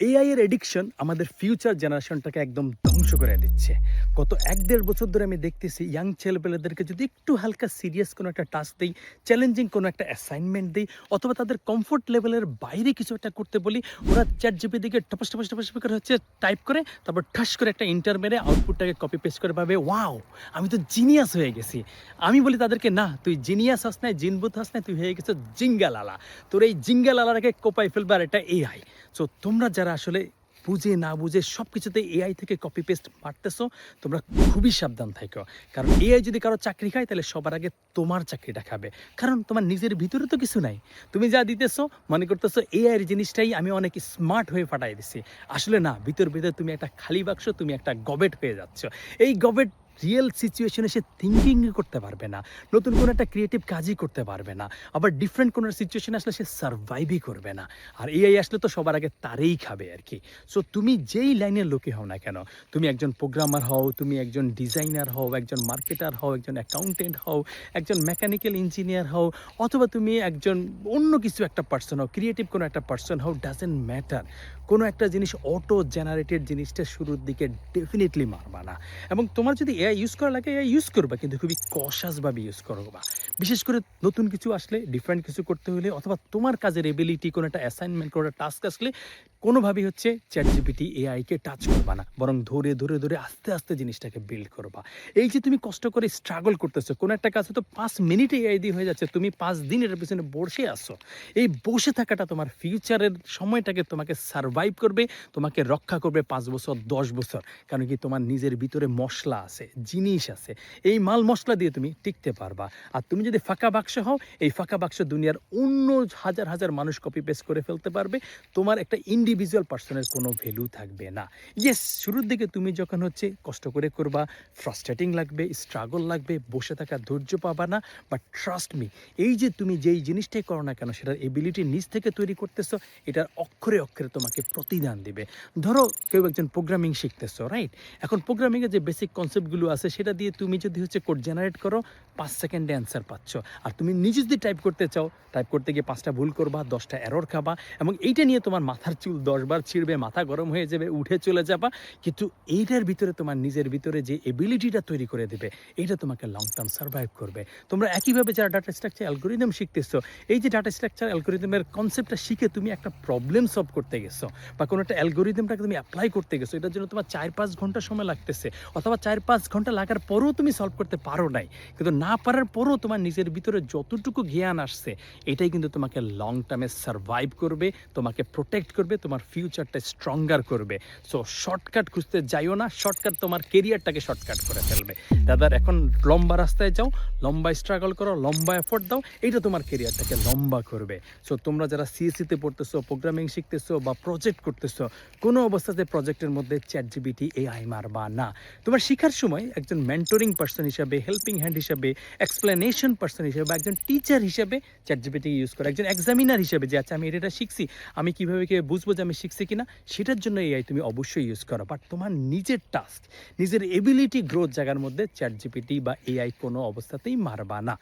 AI এর addiction আমাদের future জেনারেশনটাকে একদম ধ্বংস করে দিচ্ছে। গত এক দেড় বছর ধরে আমি দেখতেছি ইয়াং ছেলেপেলেদেরকে যদি একটু হালকা সিরিয়াস কোনো একটা টাস্ক দিই চ্যালেঞ্জিং কোনো একটা অ্যাসাইনমেন্ট দিই, অথবা তাদের কমফোর্ট লেভেলের বাইরে কিছু একটা করতে বলি, ওরা চ্যাট জিপি দিকে টপাস টপাস টপাস করে হচ্ছে টাইপ করে, তারপর ঠাস করে একটা ইন্টার মেরে আউটপুটটাকে কপি পেস্ট করে পাবে ওয়াও আমি তো জিনিয়াস হয়ে গেছি। আমি বলি তাদেরকে, না, তুই জিনিয়াস হাস নাই জিনবুত হাস নাই, তুই হয়ে গেছো জিঙ্গালালা। তোর এই জিঙ্গালালাটাকে কোপাই ফেলবে আর এটা এআই সো তোমরা যারা আসলে বুঝে না বুঝে সব কিছুতে এআই থেকে কপি পেস্ট মারতেছো, তোমরা খুবই সাবধান থাকো কারণ এআই যদি কারও চাকরি খায়, তাহলে সবার আগে তোমার চাকরিটা খাবে। কারণ তোমার নিজের ভিতরে তো কিছু নাই। তুমি যা দিতেছো, মনে করতেছো এআই এর জিনিসটাই আমি অনেক স্মার্ট হয়ে ফাটাই দিছি। আসলে না, ভিতর ভিতরে তুমি একটা খালি বাক্স, তুমি একটা গবেট হয়ে যাচ্ছ। এই গবেট রিয়েল সিচুয়েশনে সে থিঙ্কিং করতে পারবে না, নতুন কোনো একটা ক্রিয়েটিভ কাজই করতে পারবে না, আবার ডিফারেন্ট কোনো সিচুয়েশন আসলে সে সার্ভাইভই করবে না, আর এআই আসলে তো সবার আগে তারেই খাবে আর কি। সো তুমি যেই লাইনের লোকে হও না কেন, তুমি একজন প্রোগ্রামার হও, তুমি একজন ডিজাইনার হও, একজন মার্কেটার হও, একজন অ্যাকাউন্টেন্ট হও, একজন মেকানিক্যাল ইঞ্জিনিয়ার হও, অথবা তুমি একজন অন্য কিছু একটা পার্সন হও ক্রিয়েটিভ কোনো একটা পার্সন হও ডাজেন্ট ম্যাটার কোনো একটা জিনিস অটো জেনারেটেড জিনিসটা শুরুর দিকে ডেফিনেটলি মারবা না। এবং তোমার যদি এআই ইউজ করা লাগে ইউজ করবা কিন্তু খুবই কশাসভাবে ইউজ করবা। বিশেষ করে নতুন কিছু আসলে ডিফারেন্ট কিছু করতে হলে অথবা তোমার কাজের এবিলিটি কোনো একটা অ্যাসাইনমেন্ট কোনো টাস্ক আসলে কোনোভাবেই হচ্ছে চ্যাট জিপিটি এআইকে টাচ করবা না। বরং ধরে ধরে ধরে আস্তে আস্তে জিনিসটাকে বিল্ড করবা। এই যে তুমি কষ্ট করে স্ট্রাগল করতেছো, কোনো একটা কাজ তো পাঁচ মিনিটে এআই দিয়ে হয়ে যাচ্ছে, তুমি পাঁচ দিন এর পিছনে বসে আসো এই বসে থাকাটা তোমার ফিউচারের সময়টাকে তোমাকে সারভাইভ করবে, তোমাকে রক্ষা করবে পাঁচ বছর, দশ বছর। কারণ কি তোমার নিজের ভিতরে মশলা আছে, জিনিস আছে। এই মাল মশলা দিয়ে তুমি টিকতে পারবা। আর তুমি যদি ফাঁকা বাক্স হও, এই ফাঁকা বাক্স দুনিয়ার অন্য হাজার হাজার মানুষ কপি পেস্ট করে ফেলতে পারবে। তোমার একটা ইন্ডিভিজুয়াল পার্সনের কোনো ভ্যালু থাকবে না। ইয়েস শুরুর দিকে তুমি যখন হচ্ছে কষ্ট করে করবা ফ্রাস্ট্রেটিং লাগবে স্ট্রাগল লাগবে, বসে থাকা ধৈর্য পাবা না বাট ট্রাস্ট মি এই যে তুমি যেই জিনিসটাই করো না কেন, সেটার এবিলিটি নিজ থেকে তৈরি করতেছো, এটার অক্ষরে অক্ষরে তোমাকে প্রতিদান দিবে। ধরো কেউ একজন প্রোগ্রামিং শিখতেছো রাইট এখন প্রোগ্রামিংয়ের যে বেসিক কনসেপ্টগুলো আছে, সেটা দিয়ে তুমি যদি হচ্ছে কোড জেনারেট করো, পাঁচ সেকেন্ডে অ্যান্সার পাচ্ছ। আর তুমি নিজে যদি টাইপ করতে চাও টাইপ করতে গিয়ে পাঁচটা ভুল করবা, দশটা এরর খাবা এবং এইটা নিয়ে তোমার মাথার চুল দশবার ছিঁড়বে, মাথা গরম হয়ে যাবে, উঠে চলে যাবা। কিন্তু এইটার ভিতরে তোমার নিজের ভিতরে যে এবিলিটিটা তৈরি করে দেবে, এইটা তোমাকে লং টার্ম সার্ভাইভ করবে। তোমরা একইভাবে যারা ডাটা স্ট্রাকচার অ্যালগোরিদম শিখতেছো, এই যে ডাটা স্ট্রাকচার অ্যালগোরিদমের কনসেপ্টটা শিখে তুমি একটা প্রবলেম সলভ করতে গেছো বা কোনো একটা অ্যালগোরিদমটাকে তুমি অ্যাপ্লাই করতে গেছো, এটার জন্য তোমার চার পাঁচ ঘণ্টা সময় লাগতেছে অথবা চার পাঁচ ঘণ্টা লাগার পরেও তুমি সলভ করতে পারো নাই। কিন্তু না পারার পরেও তোমার নিজের ভিতরে যতটুকু জ্ঞান আসছে, এটাই কিন্তু তোমাকে লং টার্মে সার্ভাইভ করবে, তোমাকে প্রোটেক্ট করবে, তোমার ফিউচারটা স্ট্রঙ্গার করবে। সো শর্টকাট খুঁজতে যাইও না শর্টকাট তোমার কেরিয়ারটাকে শর্টকাট করে ফেলবে। দাদার এখন লম্বা রাস্তায় যাও, লম্বা স্ট্রাগল করো, লম্বা এফোর্ট দাও, এইটা তোমার কেরিয়ারটাকে লম্বা করবে। সো তোমরা যারা সিএসসিতে পড়তেছো প্রোগ্রামিং শিখতেছো বা প্রজেক্ট করতেছো, কোনো অবস্থাতে প্রজেক্টের মধ্যে চ্যাট জিবিটি এআই মারবা না। তোমার শিখার সময় একজন মেন্টরিং পার্সন হিসাবে হেল্পিং হ্যান্ড হিসাবে এক্সপ্লেনেশন পার্সন হিসেবে বা একজন টিচার হিসেবে চ্যাট ইউজ করো, একজন এক্সামিনার হিসেবে যে আচ্ছা আমি এটা শিখছি, আমি কীভাবে কে বুঝব যে, আমি শিখছি কিনা? সেটার জন্য এআই তুমি অবশ্যই ইউজ করো। বাট তোমার নিজের টাস্ক নিজের এবিলিটি গ্রোথ জায়গার মধ্যে চ্যাট জিপিটি বা এআই কোনো অবস্থাতেই মারবা না।